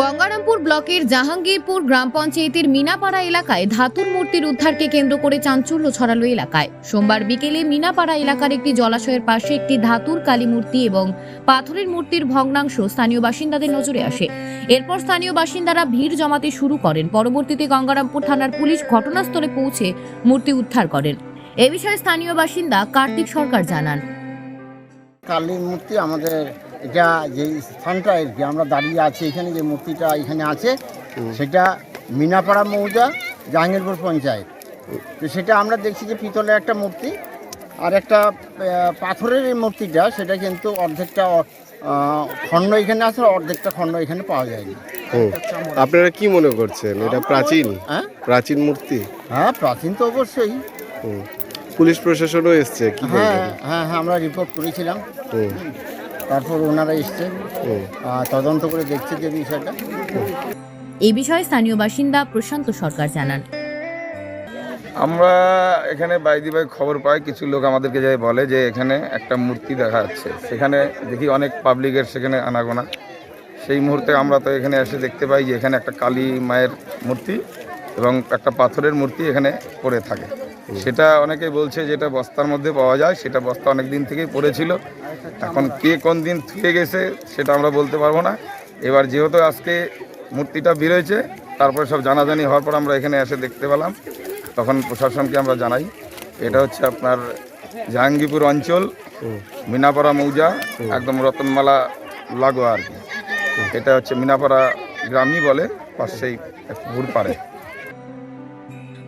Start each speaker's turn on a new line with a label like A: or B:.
A: গঙ্গারামপুর ব্লকের জাহাঙ্গীরপুর গ্রাম পঞ্চায়েতের মিনাপাড়া এলাকায় ধাতুর মূর্তির উদ্ধারকে কেন্দ্র করে চাঞ্চল্য ছড়ালো এলাকায়। সোমবার বিকেলে মিনাপাড়া এলাকার একটি জলাশয়ের পাশে একটি ধাতুর কালী মূর্তি এবং পাথরের মূর্তির ভগ্নাংশ স্থানীয় বাসিন্দাদের নজরে আসে। এরপর স্থানীয় বাসিন্দারা ভিড় জমাতে শুরু করেন। পরবর্তীতে গঙ্গারামপুর থানার পুলিশ ঘটনাস্থলে পৌঁছে মূর্তি উদ্ধার করেন। এ বিষয়ে স্থানীয় বাসিন্দা কার্তিক সরকার জানান।
B: কালীর মূর্তি আমাদের এটা যে স্থানটা আর কি আমরা দাঁড়িয়ে আছি এখানে যে মূর্তিটা এখানে আছে সেটা মিনাপাড়া মৌজা জাহাঙ্গীরপুর পঞ্চায়েত। তো সেটা আমরা দেখছি যে পিতলের একটা মূর্তি আর একটা পাথরের এই মূর্তিটা সেটা কিন্তু অর্ধেকটা খণ্ড এখানে আছে অর্ধেকটা খণ্ড এখানে পাওয়া যায়নি।
C: আপনারা কি মনে করছেন? এটা প্রাচীন?
B: হ্যাঁ।
C: প্রাচীন মূর্তি?
B: হ্যাঁ প্রাচীন তো অবশ্যই।
C: পুলিশ প্রশাসনও এসছে কি
B: হ্যাঁ হ্যাঁ হ্যাঁ আমরা রিপোর্ট করেছিলাম। তারপর ওনারা এসছে। তদন্ত করে দেখছে যে বিষয়টা।
A: এই বিষয়ে স্থানীয় বাসিন্দা প্রশান্ত সরকার জানান।
D: আমরা এখানে বাইদি বাই খবর পাই কিছু লোক আমাদেরকে যাই বলে যে এখানে একটা মূর্তি দেখা যাচ্ছে। সেখানে দেখি অনেক পাবলিকের সেখানে আনাগোনা। সেই মুহূর্তে আমরা তো এখানে এসে দেখতে পাই যে এখানে একটা কালী মায়ের মূর্তি। এবং একটা পাথরের মূর্তি এখানে পড়ে থাকে। সেটা অনেকে বলছে যেটা বস্তার মধ্যে পাওয়া যায়, সেটা বস্তা অনেক দিন থেকেই পড়েছিল। এখন কে কোন দিন থুয়ে গেছে সেটা আমরা বলতে পারব না। এবার যেহেতু আজকে মূর্তিটা বেরোয়েছে তারপরে সব জানাজানি হওয়ার পর আমরা এখানে এসে দেখতে পেলাম। তখন প্রশাসনকে আমরা জানাই, এটা হচ্ছে আপনার জাহাঙ্গীরপুর অঞ্চল, মিনাপাড়া মৌজা, একদম রতনমালা লাগোয়া আর কি। এটা হচ্ছে মিনাপাড়া গ্রামই বলে, পাশেই পুকুর পাড়ে।